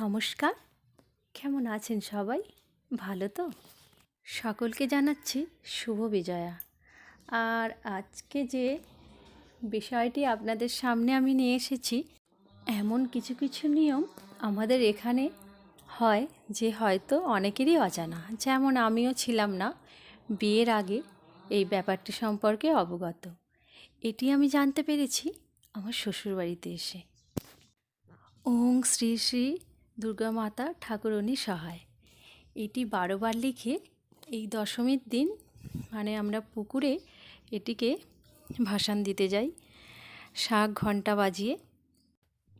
নমস্কার। কেমন আছেন সবাই? ভালো তো? সকলকে জানাচ্ছি শুভ বিজয়া। আর আজকে যে বিষয়টি আপনাদের সামনে আমি নিয়ে এসেছি, এমন কিছু কিছু নিয়ম আমাদের এখানে হয় যে হয়তো অনেকেরই অজানা। যেমন আমিও ছিলাম না, বিয়ের আগে এই ব্যাপারটি সম্পর্কে অবগত। এটি আমি জানতে পেরেছি আমার শ্বশুরবাড়িতে এসে। ওং শ্রী শ্রী দুর্গা মাতা ঠাকুরণী সহায়। এটি বারোবার লিখে এই দশমীর দিন মানে আমরা পুকুরে এটিকে ভাসান দিতে যাই, শাক ঘণ্টা বাজিয়ে।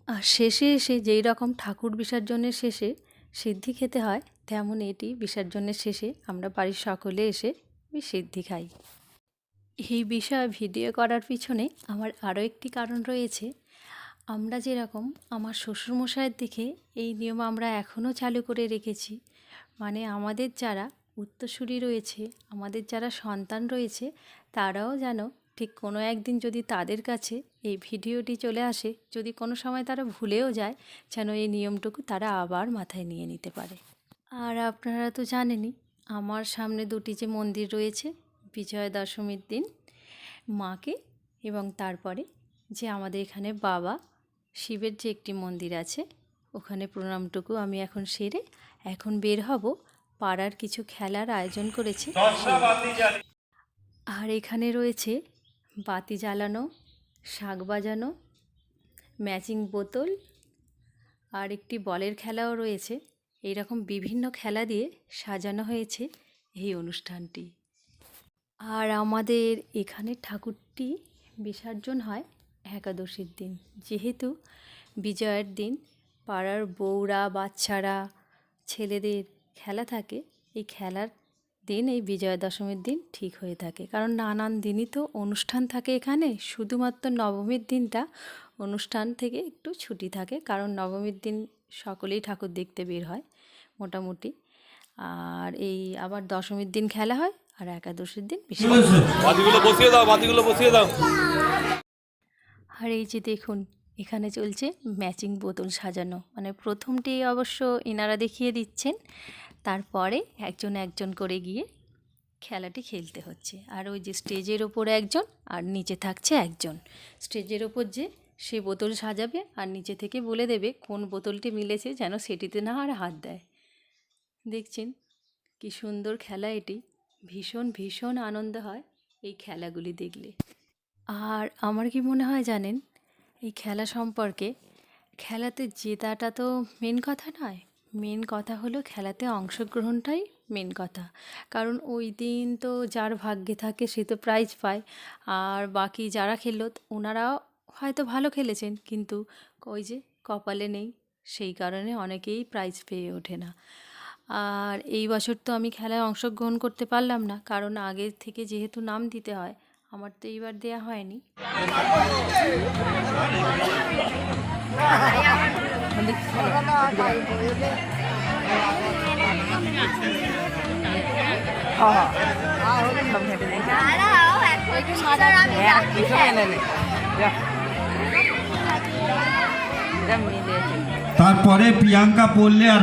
আর শেষে এসে যেই রকম ঠাকুর বিসর্জনের শেষে সিদ্ধি খেতে হয়, তেমন এটি বিসর্জনের শেষে আমরা বাড়ির সকলে এসে সিদ্ধি খাই। এই বিষয়ে ভিডিও করার পিছনে আমার আরও একটি কারণ রয়েছে। আমরা যেরকম আমার শ্বশুরমশাইয়ের দিকে এই নিয়ম আমরা এখনও চালু করে রেখেছি। মানে আমাদের যারা উত্তরসূরি রয়েছে, আমাদের যারা সন্তান রয়েছে, তারাও যেন ঠিক কোনো একদিন যদি তাদের কাছে এই ভিডিওটি চলে আসে, যদি কোনো সময় তারা ভুলেও যায়, যেন এই নিয়মটুকু তারা আবার মাথায় নিয়ে নিতে পারে। আর আপনারা তো জানেনই, আমার সামনে দুটি যে মন্দির রয়েছে, বিজয়া দশমীর দিন, মাকে এবং তারপরে যে আমাদের এখানে বাবা শিবের যে একটি মন্দির আছে, ওখানে প্রণামটুকু আমি এখন সেরে এখন বের হব। পাড়ার কিছু খেলার আয়োজন করেছে। আর এখানে রয়েছে বাতি জ্বালানো, শাক বাজানো, ম্যাচিং বোতল আর একটি বলের খেলাও রয়েছে। এইরকম বিভিন্ন খেলা দিয়ে সাজানো হয়েছে এই অনুষ্ঠানটি। আর আমাদের এখানে ঠাকুরটি বিসর্জন হয়। একাদশীর দিন। যেহেতু বিজয়ের দিন, পাড়ার বউরা, বাচ্চারা, ছেলেদের খেলা থাকে, এই খেলার দিন, এই বিজয়া দশমীর দিন ঠিক হয়ে থাকে। কারণ নানান দিনই তো অনুষ্ঠান থাকে এখানে, শুধুমাত্র নবমীর দিনটা অনুষ্ঠান থেকে একটু ছুটি থাকে, কারণ নবমীর দিন সকলেই ঠাকুর দেখতে বের হয় মোটামুটি। আর এই আবার দশমীর দিন খেলা হয়, আর একাদশীর দিন বিসর্জন বাতিগুলো বসিয়ে দাও বাতিগুলো বসিয়ে দাও। আর এই যে দেখুন, এখানে চলছে ম্যাচিং বোতল সাজানো। মানে প্রথমটি অবশ্য এনারা দেখিয়ে দিচ্ছেন, তারপরে একজন একজন করে গিয়ে খেলাটি খেলতে হচ্ছে। আর ওই যে স্টেজের ওপর একজন আর নিচে থাকছে একজন। স্টেজের ওপর যে সে বোতল সাজাবে আর নিচে থেকে বলে দেবে কোন বোতলটি মিলেছে যেন সেটিতে না আর হাত দেয়। দেখছেন কি সুন্দর খেলা এটি। ভীষণ ভীষণ আনন্দ হয় এই খেলাগুলি দেখলে। আর আমার কি মনে হয় জানেন, এই খেলা সম্পর্কে, খেলাতে জেতাটা তো মেন কথা নয়। মেন কথা হলো খেলাতে অংশগ্রহণটাই মেন কথা। কারণ ওই দিন তো যার ভাগ্যে থাকে সে তো প্রাইজ পায়। আর বাকি যারা খেললো ওনারাও হয়তো ভালো খেলেছেন, কিন্তু ওই যে কপালে নেই, সেই কারণে অনেকেই প্রাইজ পেয়ে ওঠে না। আর এই বছর তো আমি খেলায় অংশগ্রহণ করতে পারলাম না, কারণ আগে থেকে যেহেতু নাম দিতে হয় আমার তো এইবার দেয়া হয়নি। তারপরে প্রিয়াঙ্কা পড়লে আর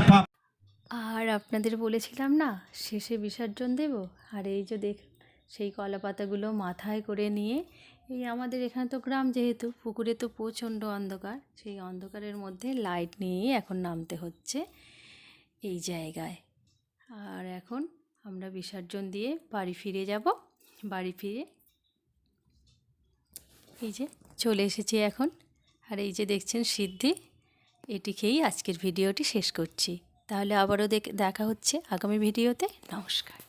আর আপনাদের বলেছিলাম না শেষে বিসর্জন দেব? আর এই যে দেখ সেই কলা পাতাগুলো মাথায় করে নিয়ে, এই আমাদের এখানে তো গ্রাম যেহেতু, পুকুরে তো প্রচণ্ড অন্ধকার। সেই অন্ধকারের মধ্যে লাইট নিয়েই এখন নামতে হচ্ছে এই জায়গায়। আর এখন আমরা বিসর্জন দিয়ে বাড়ি ফিরে যাব। বাড়ি ফিরে এই যে চলে এসেছি এখন। আর এই যে দেখছেন সিদ্ধি, এটি খেয়েই আজকের ভিডিওটি শেষ করছি। তাহলে আবারও দেখ, দেখা হচ্ছে আগামী ভিডিওতে। নমস্কার।